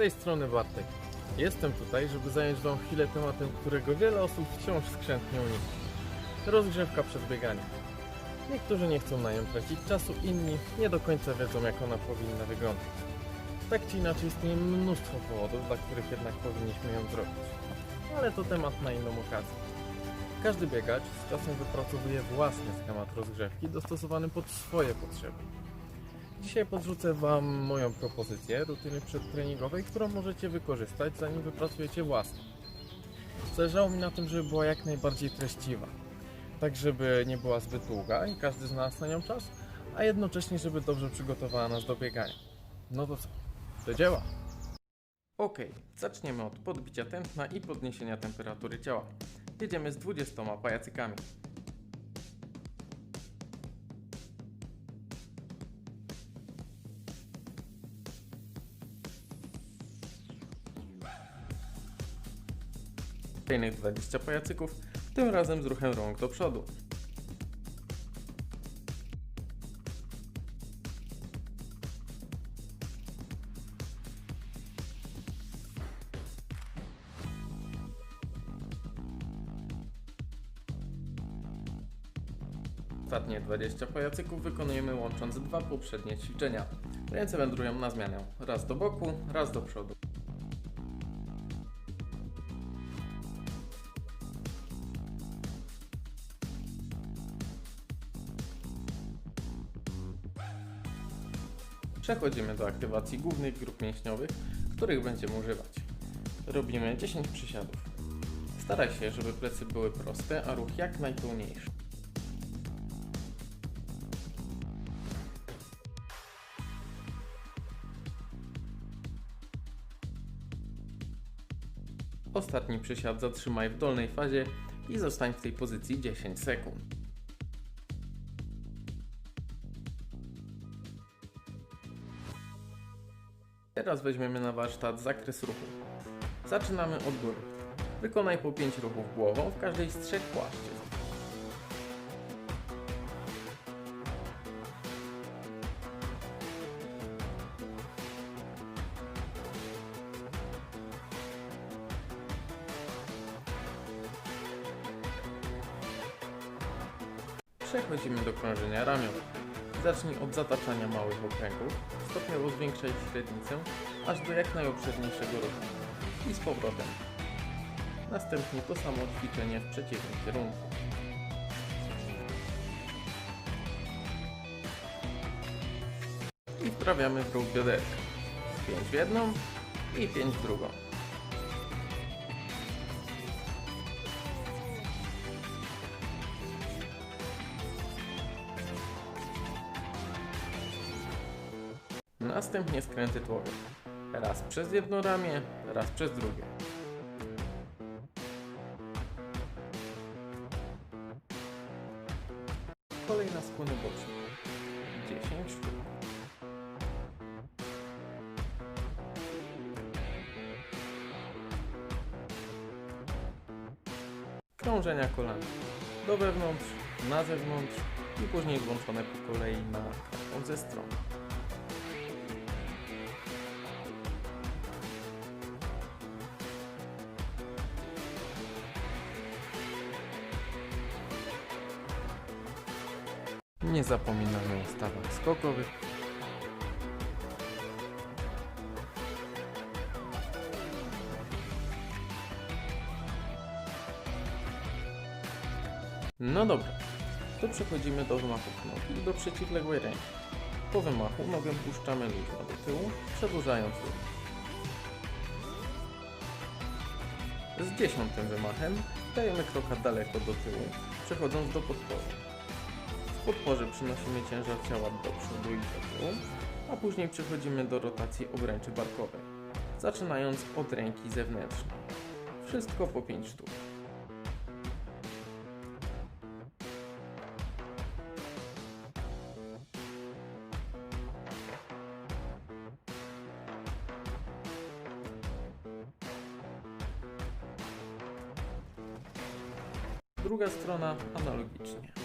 tej strony Bartek. Jestem tutaj, żeby zająć Wam chwilę tematem, którego wiele osób wciąż skrzętnie unika. Rozgrzewka przed bieganiem. Niektórzy nie chcą na nią tracić czasu, inni nie do końca wiedzą, jak ona powinna wyglądać. Tak czy inaczej istnieje mnóstwo powodów, dla których jednak powinniśmy ją zrobić. Ale to temat na inną okazję. Każdy biegacz z czasem wypracowuje własny schemat rozgrzewki dostosowany pod swoje potrzeby. Dzisiaj podrzucę Wam moją propozycję rutyny przedtreningowej, którą możecie wykorzystać, zanim wypracujecie własną. Zależało mi na tym, żeby była jak najbardziej treściwa, tak żeby nie była zbyt długa i każdy znalazł na nią czas, a jednocześnie, żeby dobrze przygotowała nas do biegania. No to co? Do dzieła! Ok, zaczniemy od podbicia tętna i podniesienia temperatury ciała. Jedziemy z 20 pajacykami. Kolejnych 20 pajacyków, tym razem z ruchem rąk do przodu. Ostatnie 20 pajacyków wykonujemy łącząc dwa poprzednie ćwiczenia. Ręce wędrują na zmianę. Raz do boku, raz do przodu. Przechodzimy do aktywacji głównych grup mięśniowych, których będziemy używać. Robimy 10 przysiadów. Staraj się, żeby plecy były proste, a ruch jak najpełniejszy. Ostatni przysiad zatrzymaj w dolnej fazie i zostań w tej pozycji 10 sekund. Teraz weźmiemy na warsztat zakres ruchu. Zaczynamy od góry. Wykonaj po 5 ruchów głową w każdej z trzech płaszczyzn. Przechodzimy do krążenia ramion. Zacznij od zataczania małych okręgów, stopniowo zwiększaj średnicę, aż do jak najobszerniejszego ruchu. I z powrotem. Następnie to samo ćwiczenie w przeciwnym kierunku. I wprawiamy w ruch bioderka. 5 w jedną i 5 w drugą. Następnie skręty tułowia. Raz przez jedno ramię, raz przez drugie. Kolej na skłony boczne. 10 sztuk. Krążenia kolana. Do wewnątrz, na zewnątrz i później włączone po kolei na każdą ze. Nie zapominamy o stawach skokowych. No dobra, to przechodzimy do wymachów nogi i do przeciwległej ręki. Po wymachu nogę puszczamy luźno do tyłu, przedłużając ruch. Z dziesiątym wymachem dajemy kroka daleko do tyłu, przechodząc do podporu. Podporze przynosimy ciężar ciała do przodu i do tyłu, a później przechodzimy do rotacji obręczy barkowej, zaczynając od ręki zewnętrznej. Wszystko po 5 sztuk. Druga strona analogicznie.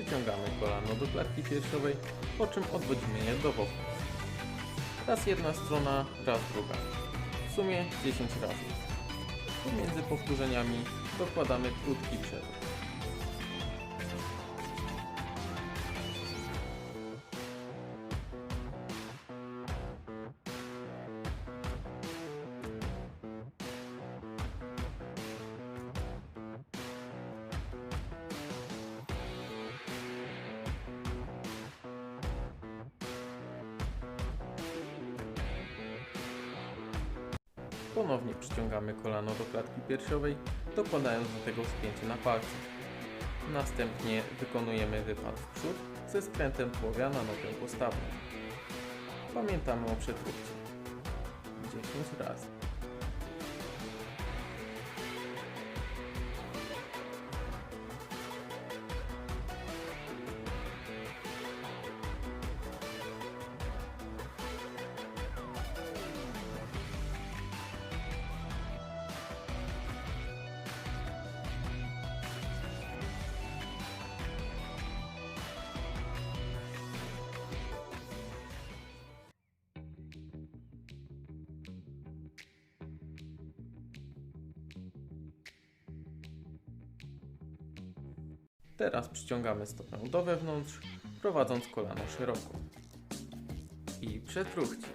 Przyciągamy kolano do klatki piersiowej, po czym odwodzimy je do boku. Raz jedna strona, raz druga. W sumie 10 razy. Pomiędzy powtórzeniami dokładamy krótki przerw. Ponownie przyciągamy kolano do klatki piersiowej, dokładając do tego spięcie na palce. Następnie wykonujemy wypad w przód ze skrętem tułowia na nogę postawną. Pamiętamy o przetwórcie. 10 razy. Teraz przyciągamy stopę do wewnątrz, prowadząc kolano szeroko. I przetruchcie.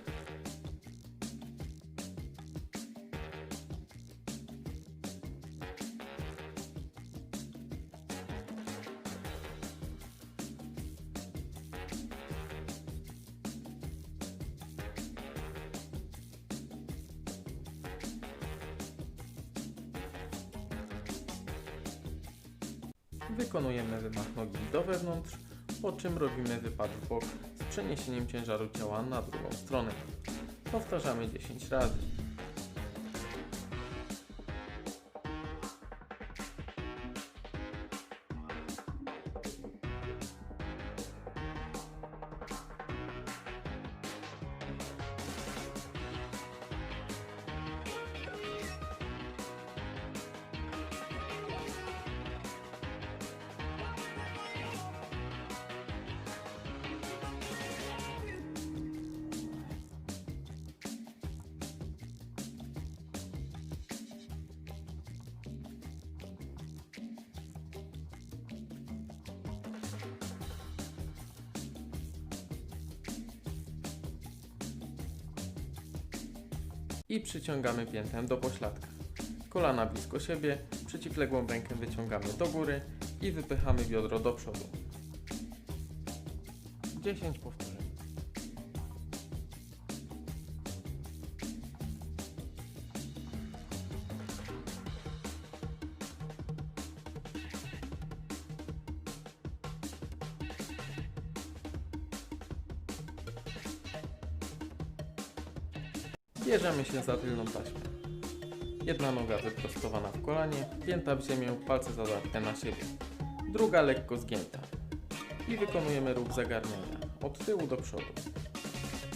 Wykonujemy wymach nogi do wewnątrz, po czym robimy wypad w bok z przeniesieniem ciężaru ciała na drugą stronę. Powtarzamy 10 razy. I przyciągamy piętę do pośladka. Kolana blisko siebie, przeciwległą rękę wyciągamy do góry i wypychamy biodro do przodu. 10 powtórzeń. Bierzemy się za tylną taśmę. Jedna noga wyprostowana w kolanie, pięta w ziemię, palce zadarte na siebie. Druga lekko zgięta. I wykonujemy ruch zagarniania od tyłu do przodu.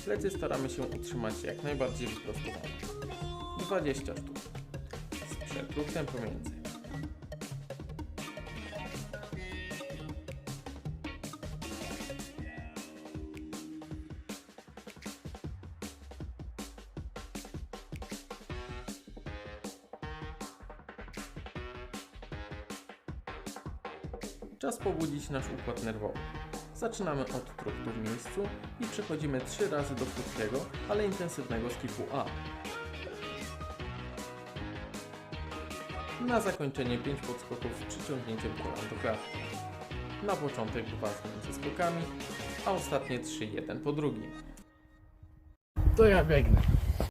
Plecy staramy się utrzymać jak najbardziej wyprostowane. 20 sztuk. Z przetruchem pomiędzy. Czas pobudzić nasz układ nerwowy. Zaczynamy od truchtu w miejscu i przechodzimy 3 razy do krótkiego, ale intensywnego skipu A. Na zakończenie 5 podskoków z przyciągnięciem kolan do klatki. Na początek 2 z między skokami, a ostatnie 3 jeden po drugim. To ja biegnę.